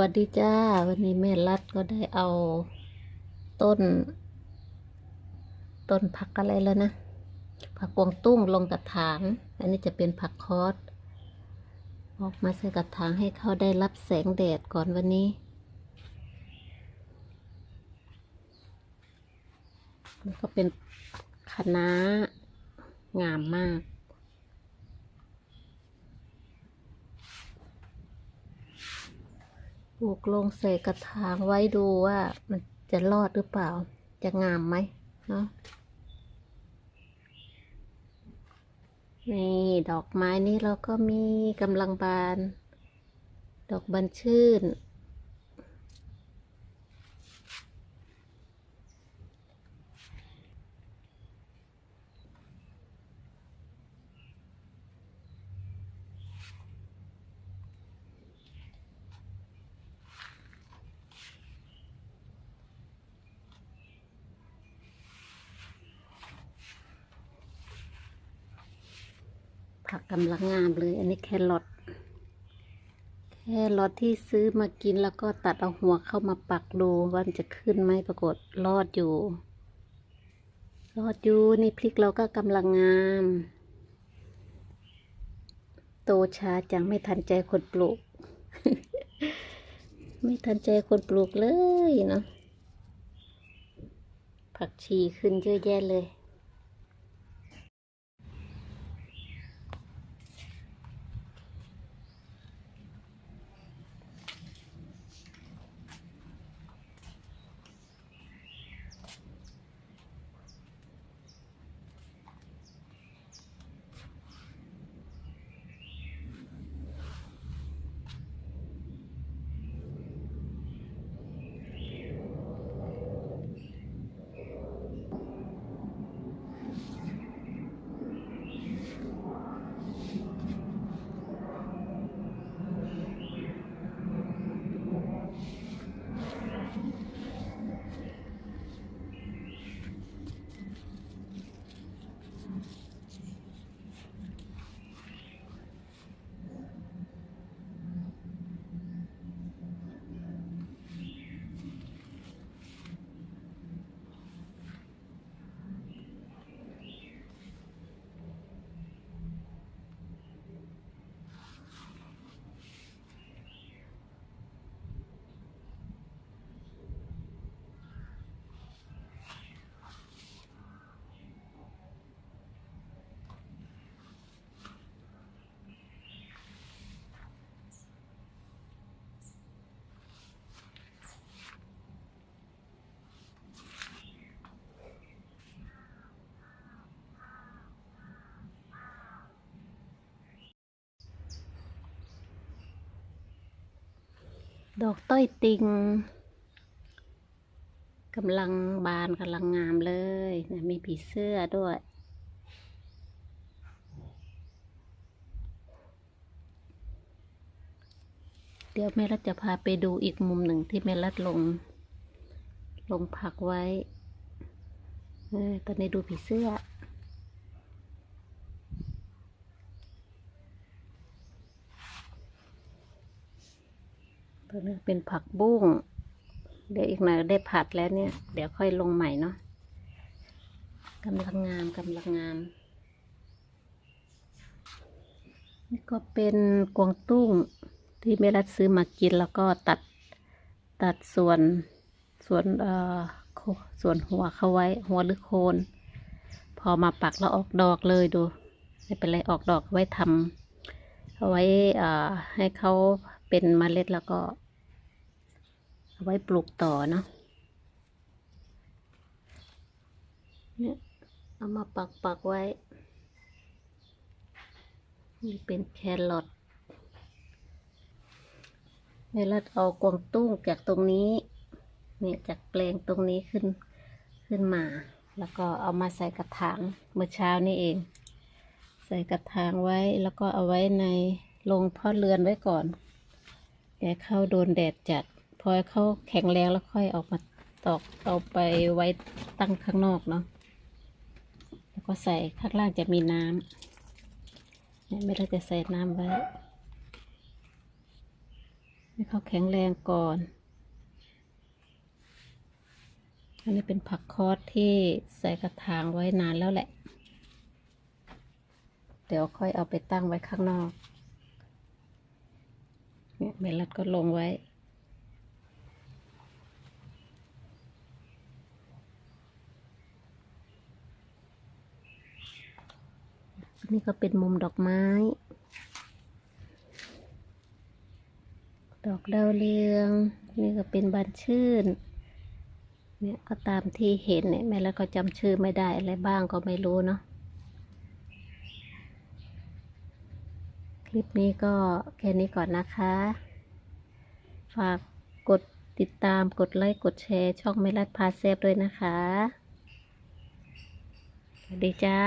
วัสดีจ้า วันนี้แม่รัดก็ได้เอาต้น ต้นผักอะไรแล้วนะ ผักกวางตุ้งลงกระถาง อันนี้จะเป็นผักคอสออกมาใส่กระถางให้เขาได้รับแสงแดดก่อนวันนี้แล้วก็เป็นคณะงามมาก ลูกลงใส่กระถางไว้ดูว่ามันจะรอดหรือเปล่า จะงามไหมเนาะนี่ดอกไม้นี่เราก็มีกำลังบาน ดอกบานชื่น ผักกำลังงามเลย อันนี้แครอทแครอทที่ซื้อมากินแล้วก็ตัดเอาหัวเข้ามาปักดูว่ามันจะขึ้นไหมปรากฏรอดอยู่ รอดอยู่นี่พริกเราก็กำลังงาม โตช้าจังไม่ทันใจคนปลูก ไม่ทันใจคนปลูกเลยเนาะผักชีขึ้นเยอะแยะเลย ดอกต้อยติงกำลังบานกำลังงามเลยนะมีผีเสื้อด้วย เดี๋ยวแม่รัดจะพาไปดูอีกมุมหนึ่งที่แม่รัดลง ลงผักไว้เออตอนนี้ดูผีเสื้อ ตัวนี้เป็นผักบุ้ง เดี๋ยวอีกหน่อยได้ผัดแล้วเนี่ย เดี๋ยวค่อยลงใหม่เนาะกำลังงามกำลังงาม นี่ก็เป็นกวางตุ้งที่เมรัดซื้อมากินแล้วก็ตัดตัดส่วนส่วนเอ่อส่วนหัวเข้าไว้ หัวหรือโคน พอมาปักแล้วออกดอกเลยดูไม่เป็นไรออกดอกไว้ทำเอาไว้เอ่อให้เขาเป็นเมล็ดแล้วก็ เอาไว้ปลูกต่อเนาะเนี่ยเอามาปักปักไว้ นี่เป็นแครอทเวลาเอากวางตุ้งจากตรงนี้ เนี่ยจากแปลงตรงนี้ขึ้นขึ้นมา แล้วก็เอามาใส่กระถางเมื่อเช้านี่เอง ใส่กระถางไว้แล้วก็เอาไว้ในโรงเพาะเรือนไว้ก่อนแกเข้าโดนแดดจัด พอเขาแข็งแรงแล้วค่อยออกมาตอกเอาไปไว้ตั้งข้างนอกเนาะแล้วก็ใส่ข้างล่างจะมีน้ำเนี่ยไม่ได้จะใส่น้ำไว้ให้เขาแข็งแรงก่อน อันนี้เป็นผักคอสที่ใส่กระถางไว้นานแล้วแหละ เดี๋ยวค่อยเอาไปตั้งไว้ข้างนอกเนี่ยเมลัดก็ลงไว้ นี่ก็เป็นมุมดอกไม้ ดอกดาวเรือง นี่ก็เป็นบานชื่น เนี่ยก็ตามที่เห็นเนี่ยแม่แล้วก็จำชื่อไม่ได้อะไรบ้างก็ไม่รู้เนาะ คลิปนี้ก็แค่นี้ก่อนนะคะ ฝากกดติดตามกดไลค์ กดแชร์ ช่องไม่รัดพาเซฟด้วยนะคะ สวัสดีจ้า